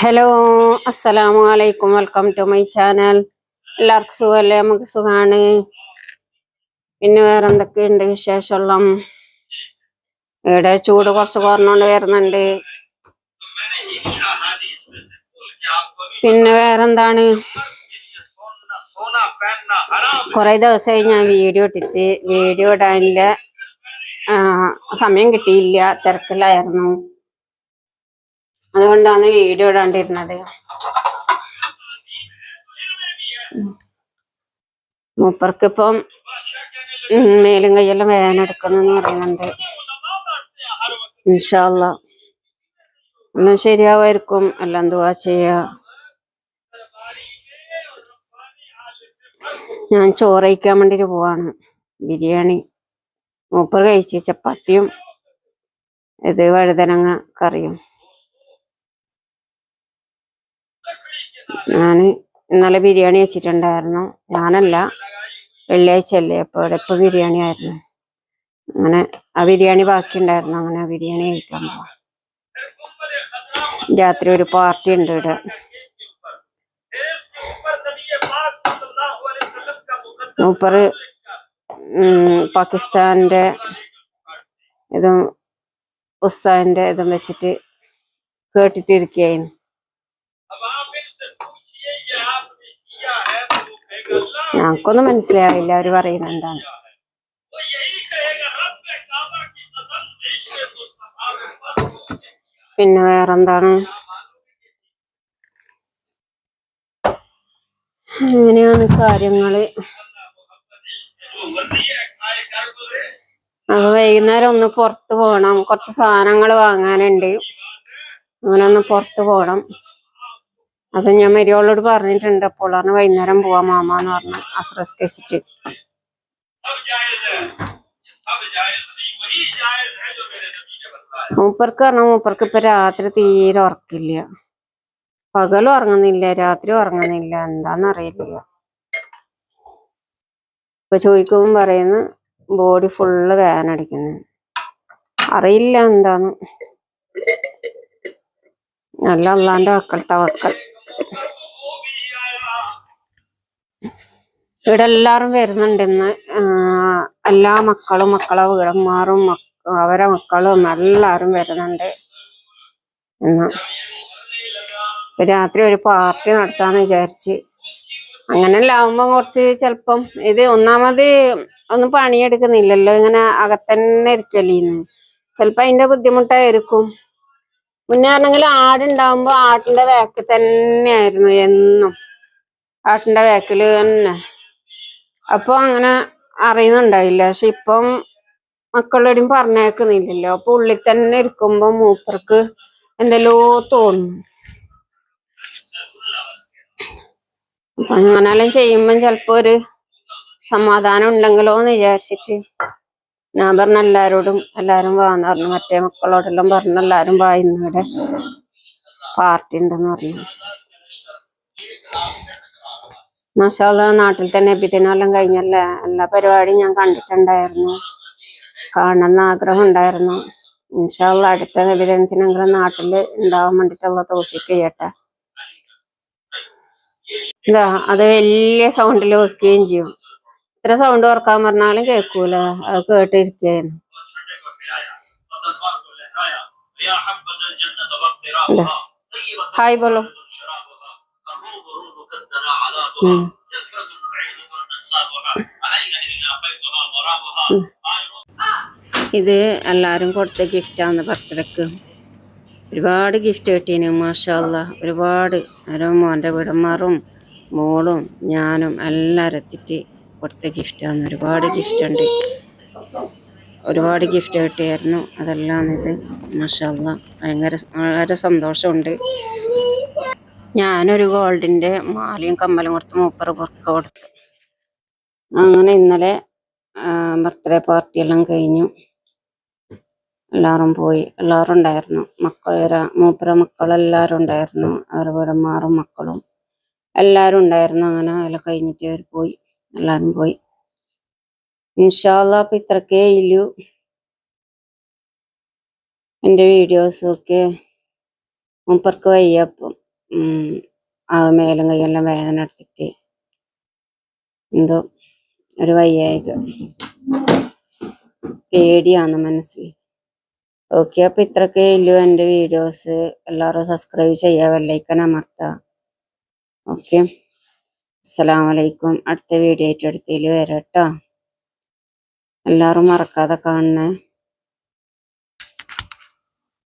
Hello അസ്സലാമു അലൈക്കും welcome to my channel എല്ലാവർക്കും സുഖമല്ലേ? നമുക്ക് സുഖമാണ് പിന്നെ വേറെ എന്തൊക്കെയുണ്ട് വിശേഷമുള്ള ഇവിടെ ചൂട് കുറച്ച് കുറഞ്ഞുകൊണ്ട് വരുന്നുണ്ട്. പിന്നെ വേറെന്താണ്? കുറെ ദിവസമായി ഞാൻ വീഡിയോ ഇട്ടിട്ട് വീഡിയോ ഇടാനില്ല. സമയം കിട്ടിയില്ല. തിരക്കിലായിരുന്നു. അതുകൊണ്ടാണ് വീഡിയോ ഇടാണ്ടിരുന്നത്. മൂപ്പർക്ക് ഇപ്പം ഉം, മേലും കൈയെല്ലാം വേദന എടുക്കുന്നെന്ന് പറയുന്നുണ്ട്. ഇൻഷാല്ല എല്ലാം ശരിയാവായിരിക്കും എല്ലാം ദുവാ ചെയ്യ. ഞാൻ ചോറ് കഴിക്കാൻ പോവാണ്. ബിരിയാണി. മൂപ്പർ കഴിച്ച് ചപ്പാത്തിയും ഇത് വഴുതനങ്ങ കറിയും. ഞാൻ ഇന്നലെ ബിരിയാണി വെച്ചിട്ടുണ്ടായിരുന്നു. ഞാനല്ല വെള്ളിയാഴ്ച അല്ലേ അപ്പോൾ എപ്പോൾ ബിരിയാണി ആയിരുന്നു. അങ്ങനെ ആ ബിരിയാണി ബാക്കി ഉണ്ടായിരുന്നു അങ്ങനെ ആ ബിരിയാണി കഴിക്കാൻ പോവാം. രാത്രി ഒരു പാർട്ടി ഉണ്ട് ഇവിടെ. മൂപ്പറ് പാകിസ്ഥാന്റെ ഇതും ഉസ്താന്റെ ഇതും വെച്ചിട്ട് കേട്ടിട്ടിരിക്കുകയായിരുന്നു. ഞങ്ങൾക്കൊന്നും മനസ്സിലായില്ല അവർ പറയുന്നത് എന്താണ്? പിന്നെ വേറെന്താണ്? അങ്ങനെയാണ് കാര്യങ്ങൾ. അപ്പൊ വൈകുന്നേരം ഒന്ന് പുറത്ത് പോകണം കുറച്ച് സാധനങ്ങൾ വാങ്ങാനുണ്ട്. അങ്ങനെ ഒന്ന് പുറത്ത് പോകണം അപ്പൊ ഞാൻ മരിയോളോട് പറഞ്ഞിട്ടുണ്ട്. അപ്പോൾ പറഞ്ഞ് വൈകുന്നേരം പോവാ മാമ എന്ന് പറഞ്ഞു. അസ്രസ്കരിച്ചിട്ട് മൂപ്പർക്ക് പറഞ്ഞാൽ മൂപ്പർക്ക് ഇപ്പൊ രാത്രി തീരെ ഉറക്കില്ല. പകലും ഉറങ്ങുന്നില്ല രാത്രി ഉറങ്ങുന്നില്ല. എന്താന്നറിയില്ല. ഇപ്പൊ ചോദിക്കുമ്പോൾ പറയുന്നു ബോഡി ഫുള്ള് വേനടിക്കുന്നു അറിയില്ല എന്താന്ന്. നല്ല അള്ളാന്റെ വക്കൽ. തവക്കൽ ഇവിടെ എല്ലാവരും വരുന്നുണ്ട് ഇന്ന്. എല്ലാ മക്കളും മക്കളെ വീടന്മാരും മക്ക- അവരെ മക്കളും എല്ലാവരും വരുന്നുണ്ട് ഇന്ന്. രാത്രി ഒരു പാർട്ടി നടത്താന്ന് വിചാരിച്ച്. അങ്ങനെയല്ല ആവുമ്പോ കുറച്ച് ചെലപ്പം ഇത് ഒന്നാമത് ഒന്നും പണിയെടുക്കുന്നില്ലല്ലോ ഇങ്ങനെ അകത്തന്നെ ഇരിക്കല്ലേ ഇന്ന്. ചെലപ്പോ അതിന്റെ ബുദ്ധിമുട്ടായിരിക്കും. മുന്നേ പറഞ്ഞെങ്കിൽ ആടുണ്ടാവുമ്പോ ആട്ടിന്റെ വേക്ക് തന്നെയായിരുന്നു എന്നും. ആട്ടിന്റെ വേക്കിൽ തന്നെ. അപ്പൊ അങ്ങനെ അറിയുന്നുണ്ടായില്ല. പക്ഷെ ഇപ്പം മക്കളോടും പറഞ്ഞേക്കുന്നില്ലല്ലോ. അപ്പൊ ഉള്ളിൽ തന്നെ ഇരിക്കുമ്പോ മൂപ്പർക്ക് എന്തെല്ലോ തോന്നും. അപ്പൊ അങ്ങനെല്ലാം ചെയ്യുമ്പം ചിലപ്പോ ഒരു സമാധാനം ഉണ്ടെങ്കിലോ എന്ന് വിചാരിച്ചിട്ട് ഞാൻ പറഞ്ഞ എല്ലാരോടും എല്ലാരും വാന്ന് പറഞ്ഞു. മറ്റേ മക്കളോടെല്ലാം പറഞ്ഞു എല്ലാരും വാ ഇന്നിവിടെ പാർട്ടി ഉണ്ടെന്ന് പറഞ്ഞു. മാഷാല്ല നാട്ടിൽ തന്നെ എബിദിനെല്ലാം കഴിഞ്ഞല്ലേ? എല്ലാ പരിപാടിയും ഞാൻ കണ്ടിട്ടുണ്ടായിരുന്നു. കാണണമെന്ന് ആഗ്രഹം ഉണ്ടായിരുന്നു ഇൻഷാല്ല അടുത്ത നബിദിനത്തിനെങ്കിലും നാട്ടിൽ ഉണ്ടാവാൻ വേണ്ടിട്ടുള്ള തോഫിക്ക് ചെയ്യട്ടെ. ഇതാ അത് വലിയ സൗണ്ടിൽ വെക്കുകയും ചെയ്യും. ഇത്ര സൗണ്ട് ഓർക്കാൻ പറഞ്ഞാലും കേൾക്കൂല. അത് കേട്ടിരിക്കുന്നു ഹായ് ബോളോ. ഇത് എല്ലാരും കൊടുത്ത ഗിഫ്റ്റാണ് ബർത്ത്ഡേക്ക്. ഒരുപാട് ഗിഫ്റ്റ് കിട്ടീന് മാഷല്ല ഒരുപാട്. ഓരോ മോന്റെ വീടന്മാറും മോളും ഞാനും എല്ലാവരും കൊടുത്ത ഗിഫ്റ്റാണ് ഒരുപാട് ഗിഫ്റ്റ് ഉണ്ട് ഒരുപാട് ഗിഫ്റ്റ് കിട്ടിയായിരുന്നു. അതെല്ലാം ഇത് മാഷാല്ല ഭയങ്കര വളരെ സന്തോഷമുണ്ട്. ഞാനൊരു ഗോൾഡിന്റെ മാലയും കമ്മലും കൊടുത്ത് മൂപ്പറ് പുറത്ത് കൊടുത്തു. അങ്ങനെ ഇന്നലെ ബർത്ത്ഡേ പാർട്ടിയെല്ലാം കഴിഞ്ഞു. എല്ലാവരും പോയി. എല്ലാവരും ഉണ്ടായിരുന്നു. മക്കൾ മൂപ്പര മക്കളെല്ലാവരും ഉണ്ടായിരുന്നു. അവരുടെ വീടന്മാരും മക്കളും എല്ലാവരും ഉണ്ടായിരുന്നു. അങ്ങനെ അതെല്ലാം കഴിഞ്ഞിട്ട് അവർ പോയി. എല്ലാവരും പോയി. ഇൻഷാല്ല ഇത്രക്കേ ഇല്ലു. എന്റെ വീഡിയോസൊക്കെ മൂപ്പർക്ക് വയ്യപ്പം ആ മേലും കൈയെല്ലാം വേദന എടുത്തിട്ട് എന്തോ ഒരു വയ്യായിക. പേടിയാണ് മനസ്സിൽ. ഓക്കെ അപ്പം ഇത്രക്കേ ഇല്ലു എന്റെ വീഡിയോസ്. എല്ലാവരും സബ്സ്ക്രൈബ് ചെയ്യുക വെള്ളൈക്കൻ അമർത്തുക ഓക്കെ. അസ്സലാമലൈക്കും. അടുത്ത വീഡിയോ ആയിട്ട് അടുത്തതിൽ വരാം കേട്ടോ. എല്ലാവരും മറക്കാതെ കാണണേ.